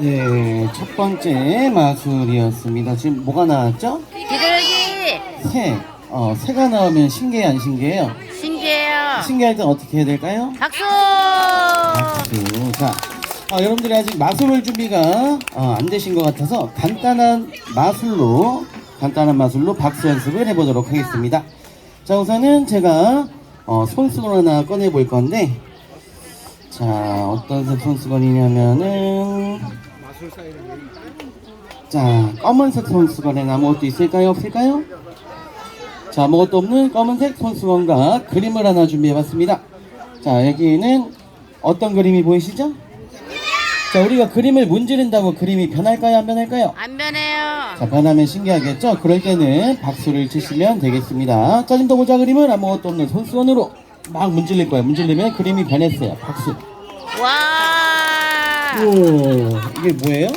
네, 첫 번째 마술이었습니다. 지금 뭐가 나왔죠? 비둘기 새. 어, 새가 나오면 신기해, 안 신기해요? 신기해요. 신기할 땐 어떻게 해야 될까요? 박수. 박수. 자, 어, 여러분들이 아직 마술 준비가 어, 안 되신 것 같아서 간단한 마술로, 간단한 마술로 박수 연습을 해보도록 하겠습니다. 자, 우선은 제가 어, 손수건 하나 꺼내볼 건데, 자, 어떤 손수건이냐면은, 자, 검은색 손수건에 아무것도 있을까요? 없을까요? 자, 아무것도 없는 검은색 손수건과 그림을 하나 준비해봤습니다. 자, 여기는 어떤 그림이 보이시죠? 자, 우리가 그림을 문지른다고 그림이 변할까요? 안 변할까요? 안 변해요. 자, 변하면 신기하겠죠? 그럴 때는 박수를 치시면 되겠습니다. 자, 지금도 모자 그림을 아무것도 없는 손수건으로 막 문질릴 거예요. 문질리면 그림이 변했어요. 박수. 와. 오, 이게 뭐예요?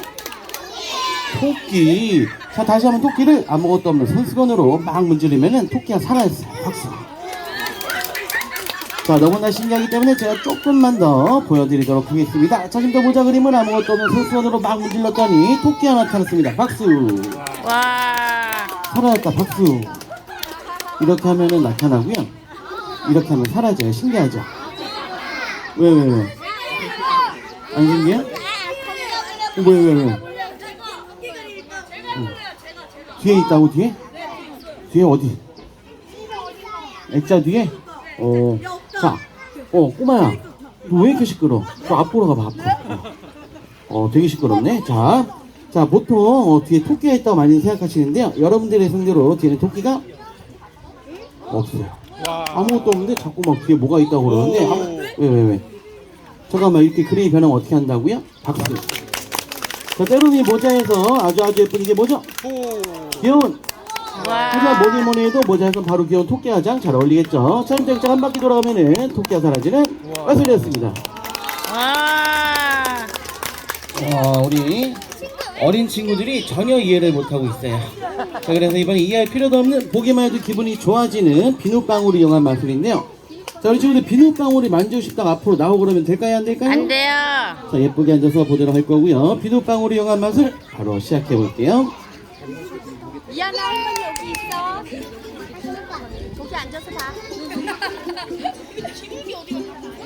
토끼. 자, 다시 한번 토끼를 아무것도 없는 손수건으로 막 문지르면은 토끼가 살아있어요. 박수. 자, 너무나 신기하기 때문에 제가 조금만 더 보여드리도록 하겠습니다. 자, 지금도 모자 그림을 아무것도 없는 손수건으로 막 문질렀더니 토끼가 나타났습니다. 박수. 와. 살아있다. 박수. 이렇게 하면은 나타나고요. 이렇게 하면 사라져요. 신기하죠? 왜, 왜, 왜? 안 신기해? 왜, 왜, 왜? 응. 뒤에 있다고, 뒤에? 뒤에 어디? 액자 뒤에? 어, 자, 어, 꼬마야. 너 왜 이렇게 시끄러? 저 앞으로 가봐, 앞으로. 어, 되게 시끄럽네. 자, 자, 보통 어, 뒤에 토끼가 있다고 많이 생각하시는데요. 여러분들의 상대로 뒤에는 토끼가 없어요. 아무것도 없는데 자꾸 막 뒤에 뭐가 있다고 그러는데 아무- 왜, 왜, 왜? 잠깐만, 이렇게 그림이 변하면 어떻게 한다고요? 박수. 자, 때로는 이 모자에서 아주 아주 예쁜 이게 뭐죠? 귀여운 하지만 와. 뭐니 뭐니 해도 모자에서 바로 귀여운 토끼 화장 잘 어울리겠죠? 자, 이제 한 바퀴 돌아가면은 토끼가 사라지는 마술이었습니다. 와. 어, 우리 어린 친구들이 전혀 이해를 못하고 있어요. 자, 그래서 이번에 이해할 필요도 없는 보기만 해도 기분이 좋아지는 비눗방울을 이용한 마술인데요. 자, 우리 친구들 비눗방울이 만지고 싶다가 앞으로 나오고 그러면 될까요? 안 될까요? 안 돼요. 자, 예쁘게 앉아서 보도록 할 거고요. 비눗방울을 이용한 마술 바로 시작해 볼게요. 미안아 할머니 여기 있어. 거기 앉아서 봐. 와.